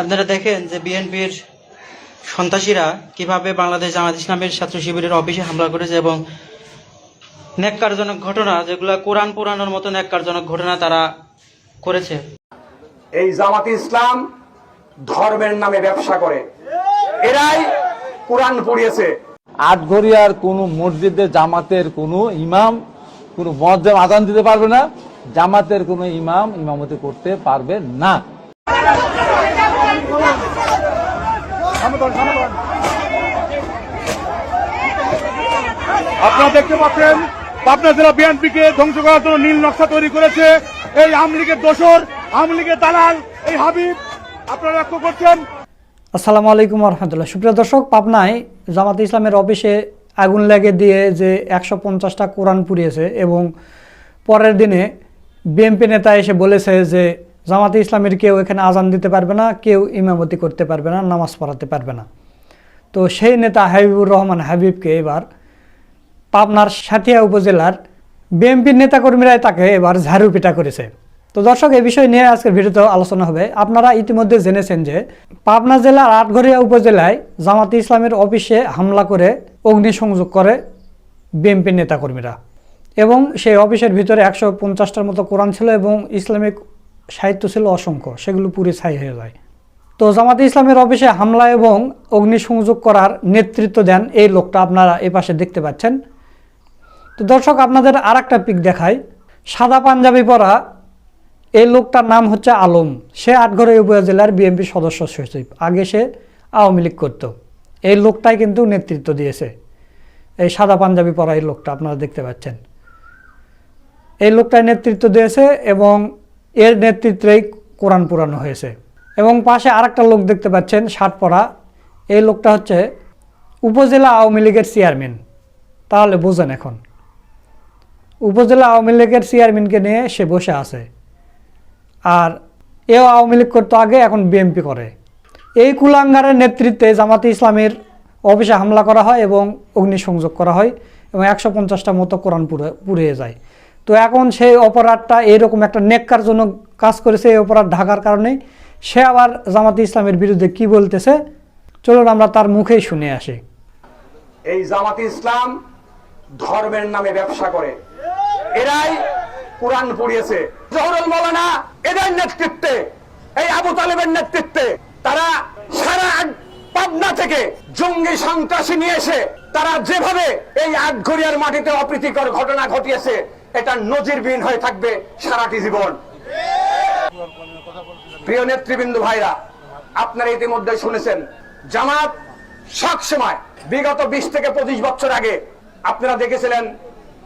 আপনারা দেখেন যে বিএনপির সন্ত্রাসীরা কীভাবে বাংলাদেশ জামাত ইসলামের ছাত্র শিবিরের অফিসে হামলা করেছে এবং ন্যাক্কারজনক ঘটনা, যেগুলো কোরআন পুরানোর মতো ন্যাক্কারজনক ঘটনা তারা করেছে। এই জামাতি ইসলাম ধর্মের নামে ব্যবসা করে। এরাই কোরআন পড়িয়েছে। আটঘরিয়ার কোনো মসজিদে জামাতের কোনো ইমাম কোনো মজ্জাম আদান দিতে পারবে না। জামাতের কোনো ইমাম ইমামতি করতে পারবে না। আপনারা দেখতে পাচ্ছেন পাবনা জেলা বিএনপিকে ধ্বংস করার জন্য নীল নকশা তৈরি করেছে। এই আওয়ামী লীগের দোসর আওয়ামী লীগের দালাল এই হাবিব। আপনারা লক্ষ্য করছেন? আসসালামু আলাইকুম রহমতুল্লাহ সুপ্রিয় দর্শক, পাবনায় জামাত ইসলামের অফিসে আগুন লেগে দিয়ে যে একশো পঞ্চাশটা কোরআন পুড়িয়েছে এবং পরের দিনে বিএনপি নেতা এসে বলেছে যে জামাতে ইসলামের কেউ এখানে আজান দিতে পারবে না, কেউ ইমামতি করতে পারবে না, নামাজ পড়াতে পারবে না। তো সেই নেতা হাবিবুর রহমান হাবিবকে এবার পাবনার সাথিয়া উপজেলার বিএনপির নেতাকর্মীরাই তাকে এবার ঝাড়ু পিটা করেছে। তো দর্শক এই বিষয় নিয়ে আজকের ভিডিওতে আলোচনা হবে। আপনারা ইতিমধ্যে জেনেছেন যে পাবনা জেলার আটঘরিয়া উপজেলায় জামাতে ইসলামের অফিসে হামলা করে অগ্নিসংযোগ করে বিএনপির নেতাকর্মীরা এবং সেই অফিসের ভিতরে একশো পঞ্চাশটার মতো কোরআন ছিল এবং ইসলামিক সাহিত্য ছিল অসংখ্য, সেগুলো পুরে ছাই হয়ে যায়। তো জামাতে ইসলামের অফিসে হামলা এবং অগ্নিসংযোগ করার নেতৃত্ব দেন এই লোকটা, আপনারা এই পাশে দেখতে পাচ্ছেন। তো দর্শক, আপনাদের আর একটা পিক দেখায় সাদা পাঞ্জাবি পরা এই লোকটার নাম হচ্ছে আলম। সে আটঘরে উপজেলার বিএনপি সদস্য সচিব। আগে সে আওয়ামী লীগ করত। এই লোকটাই কিন্তু নেতৃত্ব দিয়েছে। এই সাদা পাঞ্জাবি পরা এই লোকটা, আপনারা দেখতে পাচ্ছেন। এই লোকটাই নেতৃত্ব দিয়েছে এবং এর নেতৃত্বেই কোরআন পুরানো হয়েছে। এবং পাশে আরেকটা লোক দেখতে পাচ্ছেন, শার্ট পরা। এই লোকটা হচ্ছে উপজেলা আওয়ামী লীগের চেয়ারম্যান। তাহলে বোঝেন এখন। উপজেলা আওয়ামী লীগের চেয়ারম্যানকে নিয়ে সে বসে আছে। আর এও আওয়ামী লীগ করতো আগে, এখন বিএনপি করে। এই কুলাঙ্গারের নেতৃত্বে জামাতে ইসলামের অফিসে হামলা করা হয় এবং অগ্নিসংযোগ করা হয় এবং একশো পঞ্চাশটা মতো কোরআন পুড়ে, পুড়িয়ে যায়। তো এখন সেই অপরাধটা এইরকম একটা নেককার জন্য কাজ করেছে এই অপরাধ ঢাকার কারণে। সে আবার জামাতে ইসলামের বিরুদ্ধে কি বলতেছে? চলুন আমরা তার মুখেই শুনে আসি। এই জামাতি ইসলাম ধর্মের নামে ব্যবসা করে। এরাই কোরআন পড়িয়েছে। জহরুল মৌলানা, এদের নেতৃত্বে, এই আবু তালেবের নেতৃত্বে তারা সারা পাবনা থেকে জঙ্গি সন্ত্রাসী নিয়ে এসে তারা যেভাবে এই আটঘরিয়ার মাটিতে অপ্রীতিকর ঘটনা ঘটিয়েছে, এটা নজিরবিহীন হয়ে থাকবে সারাটি জীবন। প্রিয় নেতৃবৃন্দ ভাইরা, আপনারা ইতিমধ্যে শুনেছেন, জামাত সব সময় বিগত বিশ থেকে পঁচিশ বছর আগে আপনারা দেখেছিলেন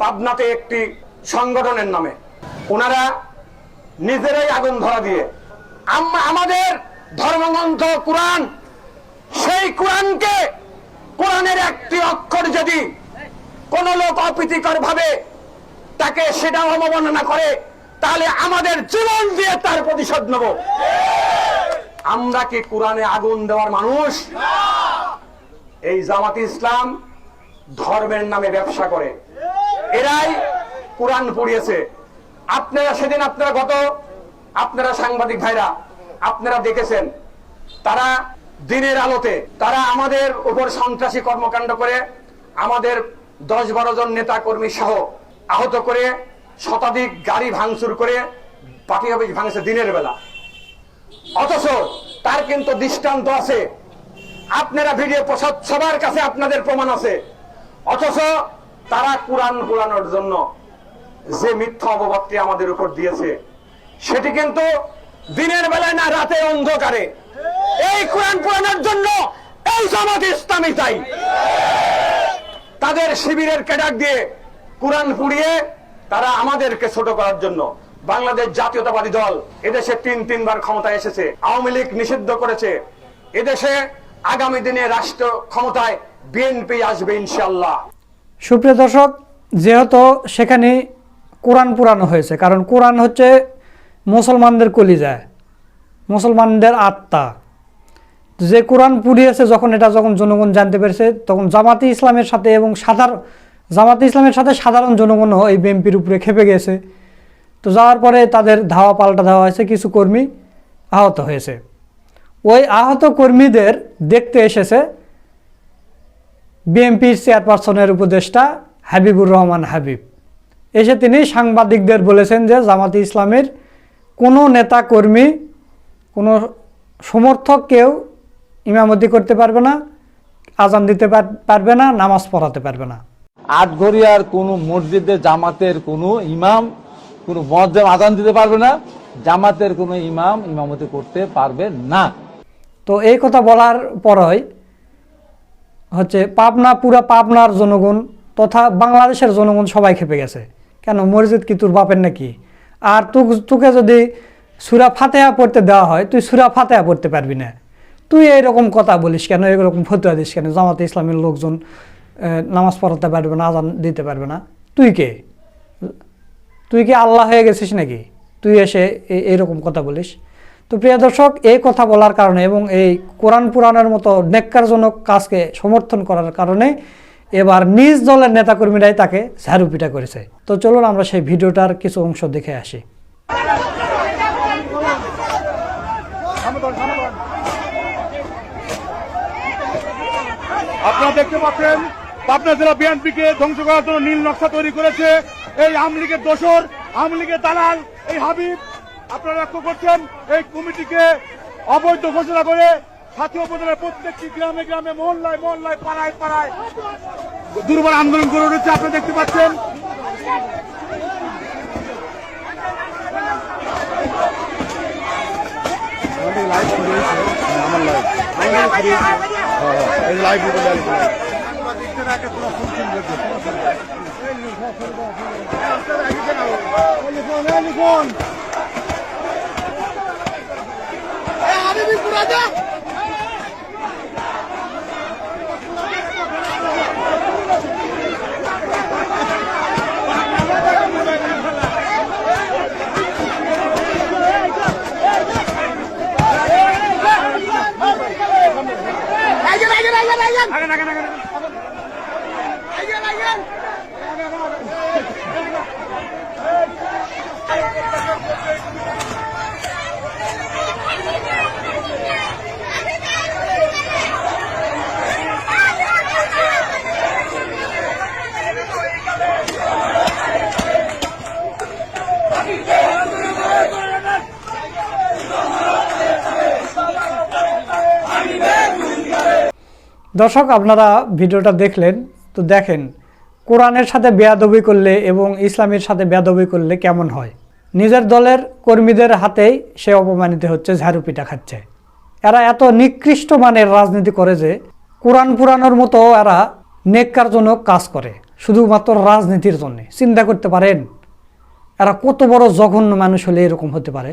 পাবনাতে একটি সংগঠনের নামে। ওনারা নিজেরাই আগুন ধরা দিয়ে। আম- আমাদের ধর্মগ্রন্থ, কোরআন, সেই কোরআনকে, কোরআনের একটি অক্ষর যদি কোন লোক অপ্রীতিকর ভাবে তাকে সেটা অবমাননা করে, তাহলে আমাদের জীবন দিয়ে তার প্রতিশোধ নেব। আমরা কি কোরআনে আগুন দেওয়ার মানুষ? এই জামাত ইসলাম ধর্মের নামে ব্যবসা করে। এরাই কোরআন পড়িয়েছে। আপনারা সেদিন আপনারা গত আপনারা সাংবাদিক ভাইরা, আপনারা দেখেছেন, তারা দিনের আলোতে, তারা আমাদের উপর সন্ত্রাসী কর্মকাণ্ড করে, আমাদের দশ বারো জন নেতা কর্মী সহ আহত করে, শতাধিক গাড়ি ভাঙচুর করে, পার্টি অফিস ভাঙছে দিনের বেলা। অথচ তার কিন্তু দৃষ্টান্ত আছে। আপনারা ভিডিও প্রসাদ সবার কাছে আপনাদের প্রমাণ আছে। অথচ তারা কোরআন কোরআনোর জন্য যে মিথ্যা অপবাদটি আমাদের উপর দিয়েছে, সেটি কিন্তু দিনের বেলায় না, রাতে অন্ধকারে। এই কোরআন পুরানোর জন্য এই জামাত ইসলামী চাই তাদের শিবিরের ক্যাডার দিয়ে কোরআন পুড়িয়ে তারা আমাদেরকে ছোট করার জন্য বাংলাদেশ জাতীয়তাবাদী দল এদেশে তিন, তিনবার ক্ষমতায় এসেছে, আওয়ামী লীগ নিষিদ্ধ করেছে। এদেশে আগামী দিনে রাষ্ট্র ক্ষমতায় বিএনপি আসবে ইনশাল্লাহ সুপ্রিয় দর্শক, যেহেতু সেখানে কোরআন পুরানো হয়েছে, কারণ কোরআন হচ্ছে মুসলমানদের কলিজা, মুসলমানদের আত্মা। যে কোরআন পুড়িয়েছে, যখন এটা যখন জনগণ জানতে পেরেছে, তখন জামাতি ইসলামের সাথে এবং সাধারণ জামাতি ইসলামের সাথে সাধারণ জনগণও এই বিএনপির উপরে খেপে গেছে। তো যাওয়ার পরে তাদের ধাওয়া পাল্টা দেওয়া হয়েছে, কিছু কর্মী আহত হয়েছে। ওই আহত কর্মীদের দেখতে এসেছে বিএমপির চেয়ারপারসনের উপদেষ্টা হাবিবুর রহমান হাবিব। এসে তিনি সাংবাদিকদের বলেছেন যে জামাতি ইসলামের কোনো নেতা কর্মী কোনো সমর্থক কেউ ইমামতি করতে পারবে না আজান দিতে পার- পারবে না নামাজ পড়াতে পারবে না। আটঘরিয়ার কোনো মসজিদে জামাতের কোনো ইমাম কোনো মজ্জাম আজান দিতে পারবে না জামাতের কোনো ইমাম ইমামতি করতে পারবে না। তো এই কথা বলার পরই হচ্ছে পাবনা পুরা পাবনার জনগণ তথা বাংলাদেশের জনগণ সবাই খেপে গেছে। কেন, মসজিদ কি তোর বাপের নাকি? আর তুক- যদি সুরা ফাতেহা পড়তে দেওয়া হয়, তুই সুরা ফাতেহা পড়তে পারবি না। তুই এইরকম কথা বলিস কেন এরকম ফতুয়া দিস কেন? জামাতে ইসলামের লোকজন নামাজ পড়াতে পারবে না, আজান দিতে পারবে না। তুই কে? তুই কি আল্লাহ হয়ে গেছিস নাকি? তুই এসে এইরকম কথা বলিস? তো প্রিয় দর্শক, এই কথা বলার কারণে এবং এই কোরআন পুরাণের মতো নেককারজনক কাজকে সমর্থন করার কারণে এবার নিজ দলের নেতাকর্মীরাই তাকে ঝাড়ুপিটা করেছে। তো চলুন আমরা সেই ভিডিওটার কিছু অংশ দেখে আসি। আপনারা দেখতে পাচ্ছেন, পাবনা জেলা বিএনপিকে ধ্বংস করার জন্য নীল নকশা তৈরি করেছে। এই আওয়ামী লীগের দোসর, আওয়ামী লীগের দালাল, এই হাবিব, আপনারা লক্ষ্য করছেন, এই কমিটিকে অবৈধ ঘোষণা করে সাথী উপজেলার প্রত্যেকটি গ্রামে গ্রামে, মহল্লায় মহল্লায়, পাড়ায় পাড়ায় দুর্বল আন্দোলন করে উঠেছে, আপনি দেখতে পাচ্ছেন। থাকেন দর্শক, আপনারা ভিডিওটা দেখলেন, তো দেখেন, কোরআনের সাথে বেয়াদবি করলে এবং ইসলামের সাথে বেয়াদবি করলে কেমন হয়? নিজের দলের কর্মীদের হাতেই সে অপমানিত হচ্ছে, ঝাড়ু পিটা খাচ্ছে। এরা এত নিকৃষ্ট মানের রাজনীতি করে যে, কোরআন পুরানোর মতো এরা নেককারজনক কাজ করে, শুধুমাত্র রাজনীতির জন্য। চিন্তা করতে পারেন, এরা কত বড় জঘন্য মানুষ হলে এরকম হতে পারে?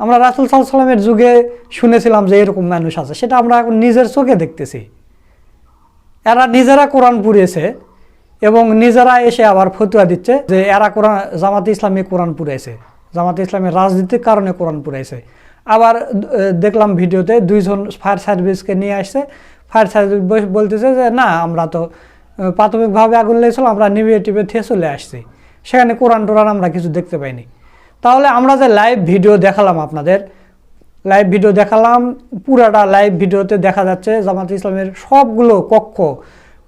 আমরা রাসুল সাল্লাহ সাল্লামের যুগে শুনেছিলাম যে এরকম মানুষ আছে, সেটা আমরা এখন নিজের চোখে দেখতেছি। এরা নিজেরা কোরআন পুড়িয়েছে এবং নিজেরা এসে আবার ফতুয়া দিচ্ছে যে এরা কোরআন, জামাতে ইসলামী কোরআন পুড়াইছে। জামাতে ইসলামের রাজনীতির কারণে কোরআন পুড়াইছে। আবার দেখলাম ভিডিওতে দুইজন ফায়ার সার্ভিসকে নিয়ে আসছে। ফায়ার সার্ভিস বলতেছে যে, না, আমরা তো প্রাথমিকভাবে আগুন লেগেছিল, আমরা নিভিয়ে টিভে থেকে চলে আসছি। সেখানে কোরআন টোরআন আমরা কিছু দেখতে পাইনি। তাহলে আমরা যে লাইভ ভিডিও দেখালাম আপনাদের লাইভ ভিডিও দেখালাম, পুরাটা লাইভ ভিডিওতে দেখা যাচ্ছে জামাত ইসলামের সবগুলো কক্ষ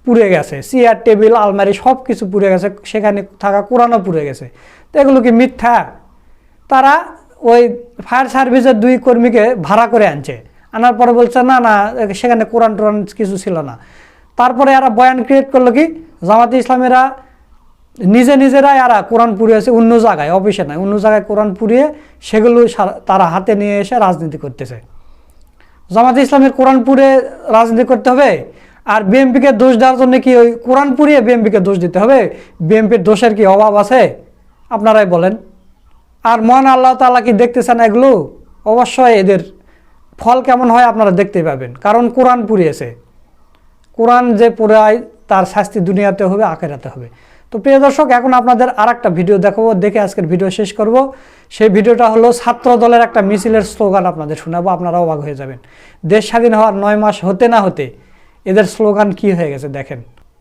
পুড়ে গেছে চেয়ার টেবিল আলমারি সব কিছু পুড়ে গেছে, সেখানে থাকা কোরআনও পুড়ে গেছে। তো এগুলো কি মিথ্যা? তারা ওই ফায়ার সার্ভিসের দুই কর্মীকে ভাড়া করে আনছে। আনার পরে বলছে, না না, সেখানে কোরআন টোরআন কিছু ছিল না। তারপরে এরা বয়ান ক্রিয়েট করল কি? জামাতে ইসলামেরা নিজে নিজেরাই এরা কোরআন পুড়িয়েছে অন্য জায়গায়, অফিসে নয় অন্য জায়গায় কোরআন পুড়িয়ে সেগুলো তারা হাতে নিয়ে এসে রাজনীতি করতেছে। জামাতে ইসলামের কোরআন পুড়ে রাজনীতি করতে হবে, আর বিএমপিকে দোষ দেওয়ার জন্য কি ওই কোরআন পুড়িয়ে বিএমপিকে দোষ দিতে হবে? বিএমপির দোষের কি অভাব আছে? আপনারাই বলেন। আর মহান আল্লাহ তাআলা কি দেখতেছেন এগুলো? অবশ্যই এদের ফল কেমন হয় আপনারা দেখতেই পাবেন, কারণ কোরআন পুড়িয়েছে। কোরআন যে পুরায় তার শাস্তি দুনিয়াতে হবে, আখেরাতে হবে। তো প্রিয় দর্শক, এখন আপনাদের আর একটা ভিডিও দেখাবো, দেখে আজকের ভিডিও শেষ করব। সেই ভিডিওটা হলো ছাত্র দলের একটা মিছিলের স্লোগান আপনাদের শোনাবো, আপনারা অবাক হয়ে যাবেন। দেশ স্বাধীন হওয়ার নয় মাস হতে না হতে এদের স্লোগান কি হয়ে গেছে দেখেন।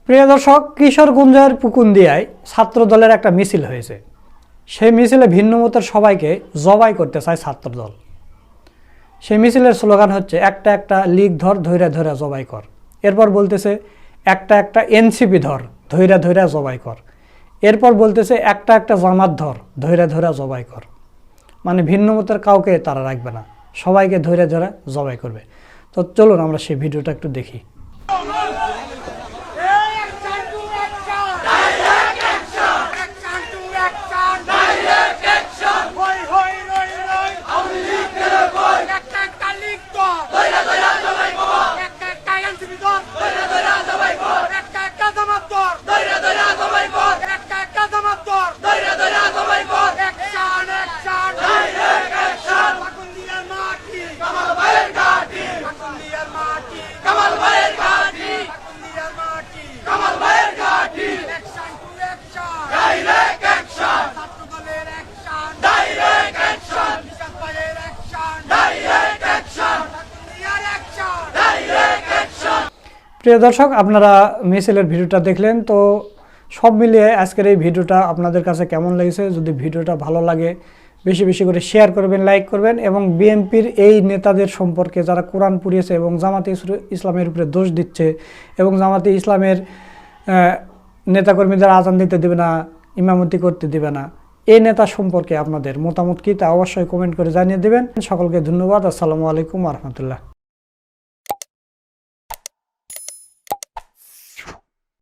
প্রিয় দর্শক, কিশোরগঞ্জের পুকুন্দিয়ায় ছাত্র দলের একটা মিছিল হয়েছে। সেই মিছিলে ভিন্ন মতের সবাইকে জবাই করতে চায় ছাত্রদল সেই মিছিলের স্লোগান হচ্ছে, একটা একটা লিগ ধর ধৈরা ধৈরা জবাই কর। এরপর বলতেছে, একটা একটা এনসিপি ধর। ধৈরা ধৈরা জবাই কর। এরপর বলতেছে, একটা একটা জামাত ধর, ধৈরা ধৈরা জবাই কর। মানে ভিন্ন মতের কাউকে তারা রাখবে না। সবাইকে ধৈরা ধরে জবাই করবে। তো চলুন আমরা সেই ভিডিওটা একটু দেখি। প্রিয় দর্শক, আপনারা মিছিলের ভিডিওটা দেখলেন, তো সব মিলিয়ে আজকের এই ভিডিওটা আপনাদের কাছে কেমন লেগেছে? যদি ভিডিওটা ভালো লাগে, বেশি বেশি করে শেয়ার করবেন লাইক করবেন এবং বিএনপির এই নেতাদের সম্পর্কে যারা কোরআন পুড়িয়েছে এবং জামাতে ইসলামের উপরে দোষ দিচ্ছে এবং জামাতে ইসলামের নেতাকর্মীদের আজান দিতে দেবে না, ইমামতি করতে দেবে না, এই নেতা সম্পর্কে আপনাদের মতামত কি তা অবশ্যই কমেন্ট করে জানিয়ে দেবেন। সকলকে ধন্যবাদ। আসসালামু আলাইকুম রহমতুল্লাহ।